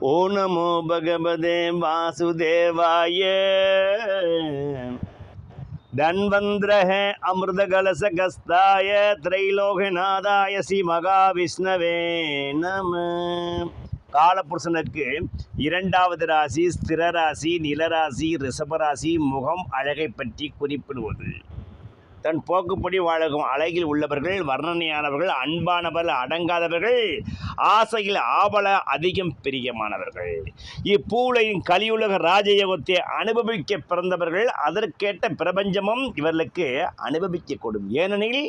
ஓ நமோ பகவதே வாசுதேவாய. தன்வந்திரஹ அமிர்த கலச கஸ்தாய திரைலோகநாதாய ஸ்ரீ மகாவிஷ்ணவே நம. காலபுருஷனுக்கு இரண்டாவது ராசி ஸ்திர ராசி நிலராசி ரிஷபராசி முகம் அழகை பற்றி குறிப்பிடுவது. தன் போக்குப்படி வாழகும் அழகில் உள்ளவர்கள் வர்ணனையானவர்கள் அன்பானவர்கள் அடங்காதவர்கள் ஆசையில் ஆவல அதிகம் பிரியமானவர்கள். இப்பூலையின் கலியுலக ராஜயோகத்தை அனுபவிக்க பிறந்தவர்கள் அதற்கேற்ற பிரபஞ்சமும் இவர்களுக்கு அனுபவிக்கக்கூடும் ஏனெனில்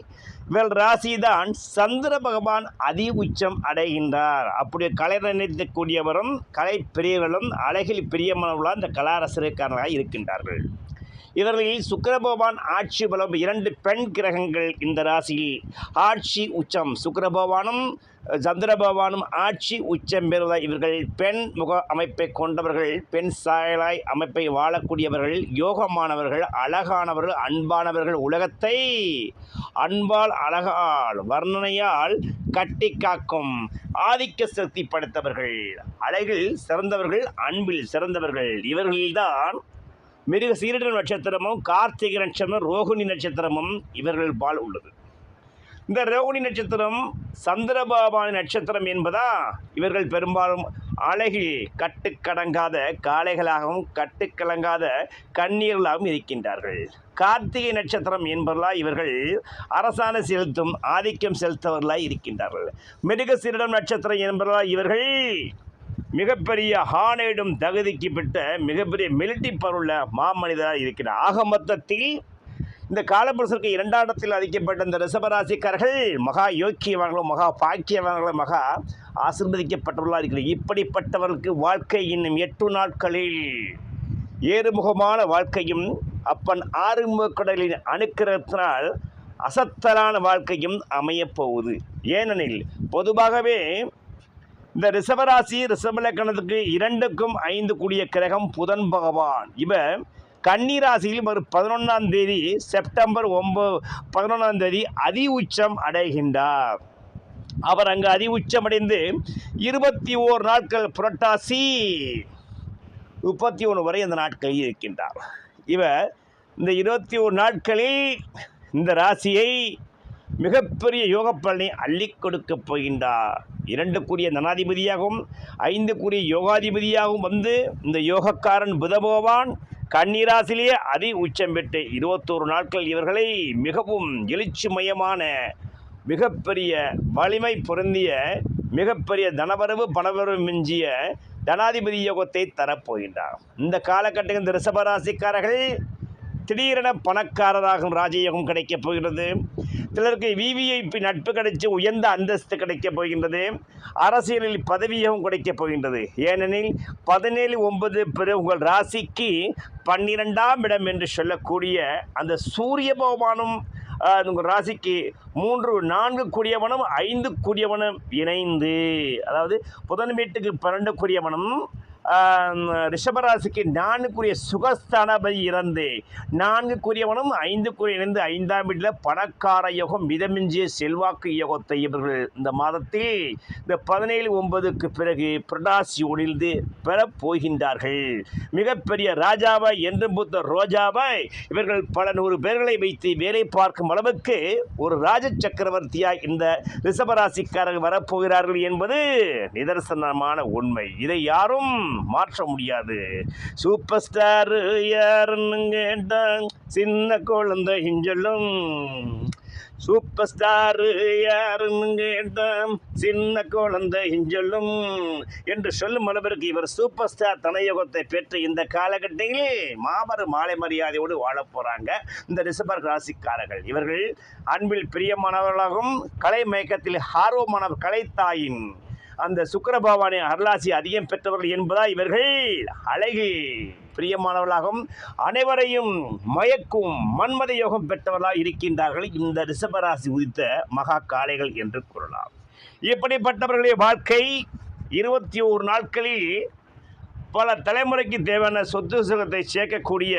இவள் ராசிதான் சந்திர பகவான் அதி உச்சம் அடைகின்றார். அப்படி கலை நினைத்துக்கூடியவரும் கலை பிரியர்களும் அழகில் பிரியமானவர்களாக இந்த கலாரசருக்காரர்களாக இருக்கின்றார்கள். இவர்களில் சுக்கரபகவான் ஆட்சி பலம் இரண்டு பெண் கிரகங்கள் இந்த ராசியில். ஆட்சி உச்சம். சுக்கரபகவானும் சந்திரபகவானும் ஆட்சி உச்சம் பெறுவதால் இவர்கள் பெண் முக அமைப்பை கொண்டவர்கள் பெண் சாயலாய் அமைப்பை வாழக்கூடியவர்கள் யோகமானவர்கள் அழகானவர்கள் அன்பானவர்கள் உலகத்தை அன்பால் அழகால் வர்ணனையால் கட்டி காக்கும் ஆதிக்க சக்தி படைத்தவர்கள் அழகில் சிறந்தவர்கள் அன்பில் சிறந்தவர்கள். இவர்கள்தான் மிருக சீரட நட்சத்திரமும் கார்த்திகை நட்சத்திரமும் ரோகிணி நட்சத்திரமும் இவர்கள் பால் உள்ளது. இந்த ரோகிணி நட்சத்திரம் சந்திரபாபானி நட்சத்திரம் என்பதா? இவர்கள் பெரும்பாலும் அழகில் கட்டுக்கடங்காத காளைகளாகவும் கட்டுக்கலங்காத கண்ணீர்களாகவும் இருக்கின்றார்கள். கார்த்திகை நட்சத்திரம் என்பவர்களா? இவர்கள் அரசாணை செலுத்தும் ஆதிக்கம் செலுத்தவர்களாய் இருக்கின்றார்கள். மிருக சீரிடம் நட்சத்திரம் என்பவர்களா? இவர்கள் மிகப்பெரிய ஹானேடும் தகுதிக்கு பெற்ற மிகப்பெரிய மிலிட்டி பருள்ள மாமனிதராக இருக்கிறார். ஆக மொத்தத்தில் இந்த காலபுருஷருக்கு இரண்டாம் இடத்தில் அதிக்கப்பட்ட இந்த ரிஷபராசிக்காரர்கள் மகா யோக்கியவர்களும் மகா பாக்கியவர்களும் மகா ஆசிர்வதிக்கப்பட்டவர்களாக இருக்கிறார் இப்படிப்பட்டவர்களுக்கு வாழ்க்கை இன்னும் எட்டு நாட்களில் ஏறுமுகமான வாழ்க்கையும் அப்பன் ஆறுமுகக்கடலின் அணுக்கிறத்தினால் அசத்தலான வாழ்க்கையும் அமையப் போகுது ஏனெனில் பொதுவாகவே இந்த ரிஷபராசி ரிஷபலக்கணத்துக்கு இரண்டுக்கும் ஐந்து கூடிய கிரகம் புதன் பகவான். இவர் கன்னிராசியில் ஒரு பதினொன்றாம் தேதி செப்டம்பர் ஒம்பது பதினொன்றாம் தேதி அதி உச்சம் அடைகின்றார். அவர் அங்கு அதி உச்சமடைந்து இருபத்தி ஓர் நாட்கள் புரட்டாசி முப்பத்தி ஒன்று வரை அந்த நாட்களில் இருக்கின்றார். இவர் இந்த இருபத்தி ஓரு நாட்களில் இந்த ராசியை மிகப்பெரிய யோக பலனை அள்ளி கொடுக்கப் போகின்றார். இரண்டு கூறிய தனாதிபதியாகவும் ஐந்து கூறிய யோகாதிபதியாகவும் வந்து இந்த யோகக்காரன் புத கண்ணீராசிலேயே கன்னிராசிலேயே அதி உச்சம் பெற்று இருபத்தோரு நாட்கள் இவர்களை மிகவும் எழுச்சிமயமான மிகப்பெரிய வலிமை பொருந்திய மிகப்பெரிய தனவரவு பணவரவு மிஞ்சிய தனாதிபதி யோகத்தை தரப்போகின்றார். இந்த காலகட்டத்தில் இந்த ரிஷபராசிக்காரர்கள் திடீரென பணக்காரராகும் ராஜயோகம் கிடைக்கப் போகிறது. சிலருக்கு விவிஐபி நட்பு கிடைத்து உயர்ந்த அந்தஸ்து கிடைக்கப் போகின்றது. அரசியலில் பதவியகம் கிடைக்கப் போகின்றது. ஏனெனில் பதினேழு ஒன்பது பிற உங்கள் ராசிக்கு பன்னிரெண்டாம் இடம் என்று சொல்லக்கூடிய அந்த சூரிய பகவானும் உங்கள் ராசிக்கு மூன்று நான்கு கூடியவனும் ஐந்து கூடியவனும் இணைந்து அதாவது புதன் வீட்டுக்கு பன்னெண்டு கூடியவனும் ரிஷபராசிக்கு நான்குக்குரிய சுகஸ்தானபதி இறந்து நான்குக்குரியவனும் ஐந்துக்குரிய இணைந்து ஐந்தாம் வீட்டில் பணக்கார யோகம் மிதமிஞ்சிய செல்வாக்கு யோகத்தை இவர்கள் இந்த மாதத்தில் இந்த பதினேழு ஒன்பதுக்கு பிறகு பிரடாசி ஒளிந்து பெறப் போகின்றார்கள். மிகப்பெரிய ராஜாவை என்றும் பூத்த ரோஜாவை இவர்கள் பல நூறு பேர்களை வைத்து வேலை பார்க்கும் அளவுக்கு ஒரு ராஜ சக்கரவர்த்தியாக இந்த ரிஷபராசிக்காரர்கள் வரப்போகிறார்கள் என்பது நிதர்சனமான உண்மை. இதை யாரும் மாற்ற முடியாது. சூப்பர் ஸ்டார் யாருன்னு கேட்டான் சின்ன குழந்தையும் சொல்லும். சூப்பர் ஸ்டாரு யாருன்னு கேட்டான் சின்ன குழந்தை சொல்லும். என்று சொல்லும் அளவிற்கு இவர் சூப்பர் ஸ்டார் தனயோகத்தை பெற்று இந்த காலகட்டத்தில் மாபெரும் மாலை மரியாதையோடு வாழப் போகிறாங்க இந்த ரிசபர் ராசிக்காரர்கள். இவர்கள் அன்பில் பிரியமானவர்களாகவும் கலை மயக்கத்தில் ஆர்வமான கலைத்தாயின். அந்த சுக்கரபாவானின் அருளாசி அதிகம் பெற்றவர்கள் என்பதா இவர்கள் அழகு பிரியமானவர்களாகவும் அனைவரையும் மயக்கும் மன்மத யோகம் பெற்றவர்களாக இருக்கின்றார்கள் இந்த ரிஷபராசி உதித்த மகா காளைகள் என்று கூறலாம். இப்படிப்பட்டவர்களுடைய வாழ்க்கை இருபத்தி ஓரு நாட்களில் பல தலைமுறைக்கு தேவையான சொத்து சுகத்தை சேர்க்கக்கூடிய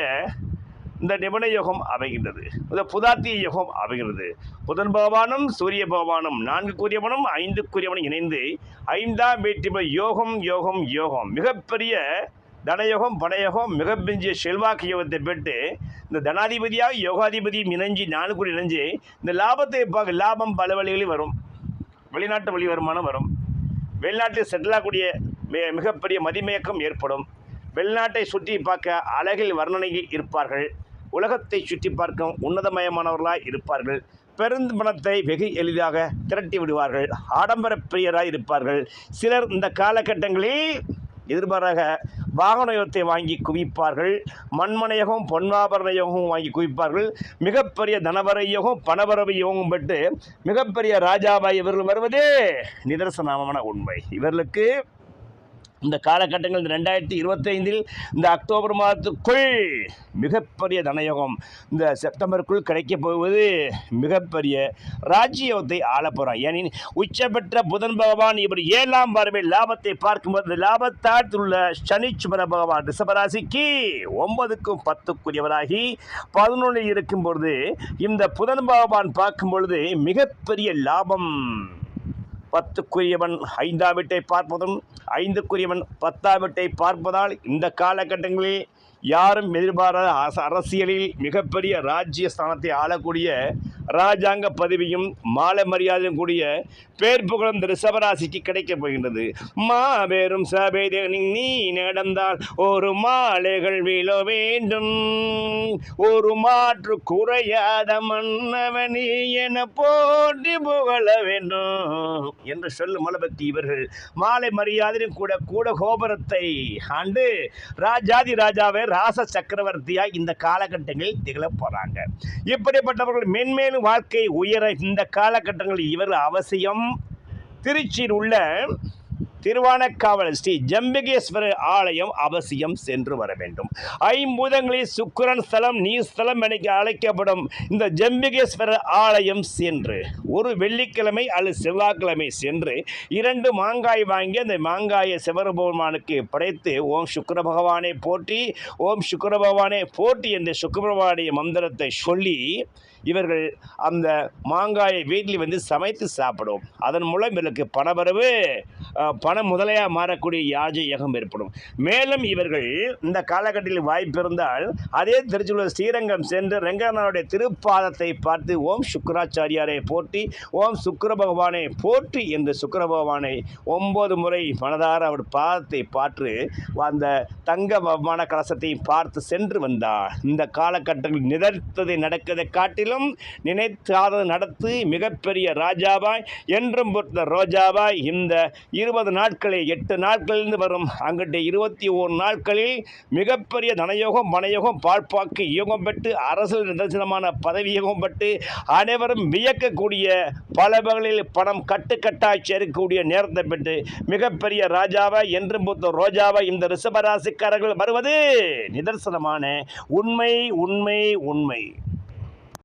இந்த நிபுண யோகம் அமைகின்றது. இந்த புதாத்திய யோகம் அமைகின்றது புதன் பகவானும் சூரிய பகவானும் நான்குக்குரியவனும் ஐந்துக்குரியவனும் இணைந்து ஐந்தாம் வீட்டு யோகம் யோகம் யோகம். மிகப்பெரிய தனயோகம் பணயோகம் மிகப்பெரிய செல்வாக்கு யோகத்தை பெற்று இந்த தனாதிபதியாக யோகாதிபதியும் இணைஞ்சு நாலு கூட இணைஞ்சு இந்த லாபத்தை பார்க்க லாபம் பல வழிகளில் வரும். வெளிநாட்டு வழி வருமானம் வரும். வெளிநாட்டில் செட்டில் ஆகக்கூடிய மிக மிகப்பெரிய மதிமயக்கம் ஏற்படும். வெளிநாட்டை சுற்றி பார்க்க அழகில் வர்ணனையில் இருப்பார்கள். உலகத்தை சுற்றி பார்க்கும் உன்னதமயமானவர்களாய் இருப்பார்கள். பெருந்தமனத்தை வெகு எளிதாக திரட்டி விடுவார்கள். ஆடம்பர பிரியராக இருப்பார்கள். சிலர் இந்த காலகட்டங்களில் எதிர்பாராக வாகன யோகத்தை வாங்கி குவிப்பார்கள். மண்மனையகம் பொன்னாபரண யோகம் வாங்கி குவிப்பார்கள். மிகப்பெரிய தனவர யோகம் பணவரவு யோகம் பெற்று மிகப்பெரிய ராஜாபாய் இவர்கள் வருவதே நிதர்சனமான உண்மை. இவர்களுக்கு இந்த காலகட்டங்கள் இந்த ரெண்டாயிரத்தி இருபத்தைந்தில் இந்த அக்டோபர் மாதத்துக்குள் மிகப்பெரிய தனயோகம் இந்த செப்டம்பருக்குள் கிடைக்கப் போவது மிகப்பெரிய ராஜ்யத்தை ஆளப் போகிறான் ஏனின் உச்சபெற்ற புதன் பகவான் இவர் ஏழாம் பார்வை லாபத்தை பார்க்கும்போது இந்த உள்ள சனிச்சுமர பகவான் ரிஷபராசிக்கு ஒன்பதுக்கும் பத்துக்குரியவராகி பதினொன்றில் இருக்கும் பொழுது இந்த புதன் பகவான் பார்க்கும் பொழுது மிகப்பெரிய லாபம் பத்துக்குரியவன் ஐந்தாம் வீட்டை பார்ப்பதும் ஐந்துக்குரியவன் பத்தாம் வீட்டை பார்ப்பதால் இந்த காலகட்டங்களில் யாரும் எதிர்பாராத அரசியலில் மிகப்பெரிய ராஜ்ய ஸ்தானத்தை ஆளக்கூடிய ராஜாங்க பதவியும் மாலை மரியாதையும் கூடிய பேர் புகழும் இந்த ரிஷபராசிக்கு கிடைக்கப் போகின்றது. மாபெரும் சபை நீ நடந்தால் ஒரு மாலைகள் வீழ வேண்டும். ஒரு மாற்று குறையாத மன்னவனி என போட்டி புகழ வேண்டும். என்று சொல்லும் அளவுக்கு இவர்கள் மாலை மரியாதையும் கூட கூட கோபுரத்தை ஆண்டு ராஜாதி ராஜாவை ராச சக்கரவர்த்தியாய் இந்த காலகட்டங்களில் திகழப் போறாங்க. இப்படிப்பட்டவர்கள் மென்மேலும் வாழ்க்கை உயர இந்த காலகட்டங்களில் இவர் அவசியம்? திருச்சியில் உள்ள திருவானக்காவல் ஸ்ரீ ஜம்பிகேஸ்வரர் ஆலயம் அவசியம் சென்று வர வேண்டும். ஐம்பூதங்களில் சுக்கரன் ஸ்தலம் நீர் ஸ்தலம் என அழைக்கப்படும் இந்த ஜம்பிகேஸ்வரர் ஆலயம் சென்று ஒரு வெள்ளிக்கிழமை அல்லது செவ்வாய்க்கிழமை சென்று இரண்டு மாங்காய் வாங்கி அந்த மாங்காயை சிவபெருமானுக்கு படைத்து ஓம் சுக்கர பகவானை போற்றி ஓம் சுக்கர பகவானை போற்றி என்ற சுக்கரபகவானுடைய மந்திரத்தை சொல்லி இவர்கள் அந்த மாங்காயை வீட்டில் வந்து சமைத்து சாப்பிடும். அதன் மூலம் இவர்களுக்கு பணவரவு பண பண முதலையாக மாறக்கூடிய யாஜ யகம் ஏற்படும். மேலும் இவர்கள் இந்த காலகட்டத்தில் வாய்ப்பு இருந்தால் அதே திருச்செந்தூர் ஸ்ரீரங்கம் சென்று ரங்கநாதனுடைய திருப்பாதத்தை பார்த்து ஓம் சுக்கராச்சாரியாரை போற்றி ஓம் சுக்கர பகவானை போற்றி என்று சுக்கர பகவானை ஒன்பது முறை மனதார அவர் பாதத்தை பார்த்து அந்த தங்க பகவான கலசத்தையும் பார்த்து சென்று வந்தார். இந்த காலகட்டத்தில் நிதர்த்ததை நடக்கதை காட்டிலும் நினைத்தாதது நடத்து மிகப்பெரிய ராஜாவாய் என்றும் பொறுத்த ரோஜாவாய் இந்த இருபது நாட்களில் எட்டு நாட்களிலிருந்து வரும். அங்கிட்டு இருபத்தி ஓரு நாட்களில் மிகப்பெரிய தனயோகம் மனயோகம் பால்பாக்கு யோகம் பெற்று அரசியல் நிதர்சனமான பதவி யோகம் பெற்று அனைவரும் வியக்கக்கூடிய பல வகைகளில் பணம் கட்டுக்கட்டாய் சேர்க்கக்கூடிய நேரத்தை பெற்று மிகப்பெரிய ராஜாவை என்றும் பொறுத்த ரோஜாவை இந்த ரிஷபராசிக்காரர்கள் வருவது. நிதர்சனமான உண்மை உண்மை உண்மை.